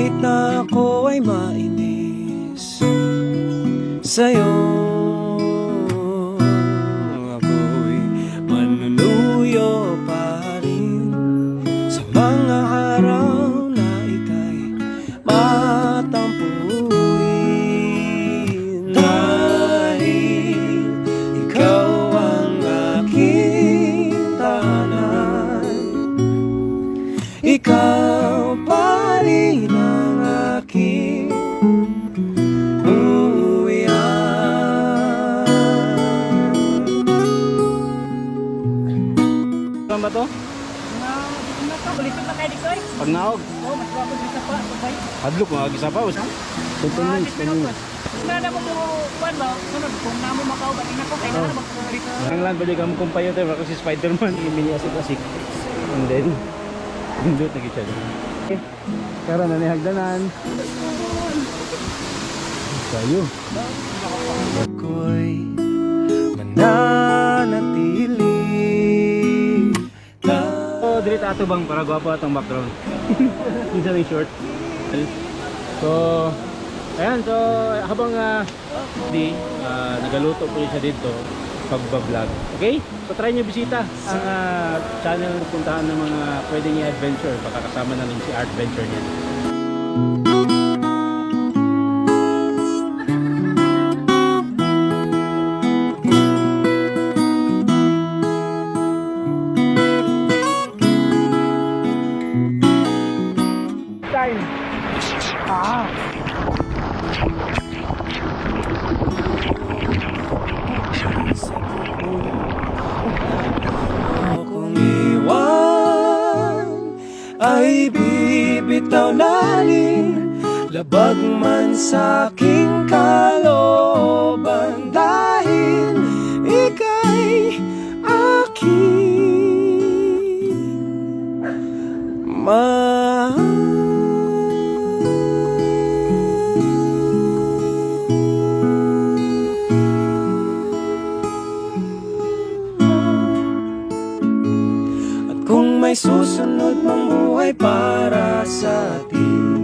kahit na ako ay mainis sa'yo Ako'y manunuyo pa rin. Sa mga araw na ika'y matampuin Dahil ikaw ang aking tahanan. Ikaw na kayo dito eh. Pagnaog. Oh, mas bago dito pa, sabay. Hadlok mga gisa pa. Usa. Ah, dito minutos. Na na mo ko, kuwan ba, sunod, kung na mo makao, bating na ko, kaya na na ko dito. Ang lang pwede kang kumpayo tayo kasi Spider-Man. Hindi sa klasik. And then, hindot na siya. Karon na ni hagdanan. Sayo. ako'y mananatili So, dili ato bang para gwapo atong background. Minsan yung short. So, ayan. So, habang uh, di, ah, nagaluto po siya dito pagbablog. Okay? So, try nyo bisita ang ah, channel na puntahan ng mga pwedeng i-adventure. Baka kasama na rin si Art Venture niya. Time. Ah. kung iwan ay bibitaw lalim Labag man sa aking kalooban may susunod mang buhay para sa atin